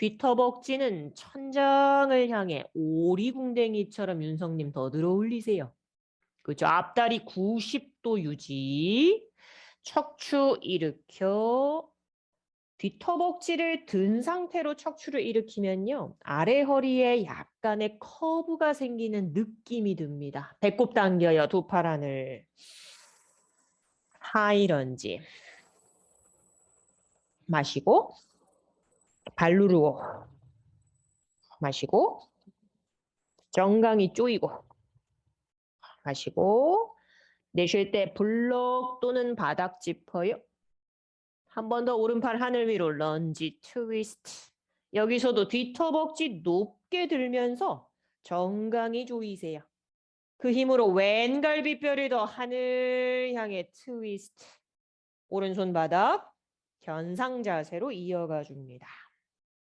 뒤터벅지는 천장을 향해 오리궁뎅이처럼 윤성님 더 들어 올리세요. 그죠? 앞다리 90도 유지. 척추 일으켜. 뒤터벅지를 든 상태로 척추를 일으키면요. 아래 허리에 약간의 커브가 생기는 느낌이 듭니다. 배꼽 당겨요. 두팔 안을. 하이런지. 마시고. 발 누르고. 마시고. 정강이 쪼이고. 마시고. 내쉴 때 블록 또는 바닥 짚어요. 한 번 더 오른팔 하늘 위로 런지 트위스트. 여기서도 뒤터벅지 높게 들면서 정강이 조이세요. 그 힘으로 왼갈비뼈를 더 하늘 향해 트위스트. 오른손 바닥 견상 자세로 이어가 줍니다.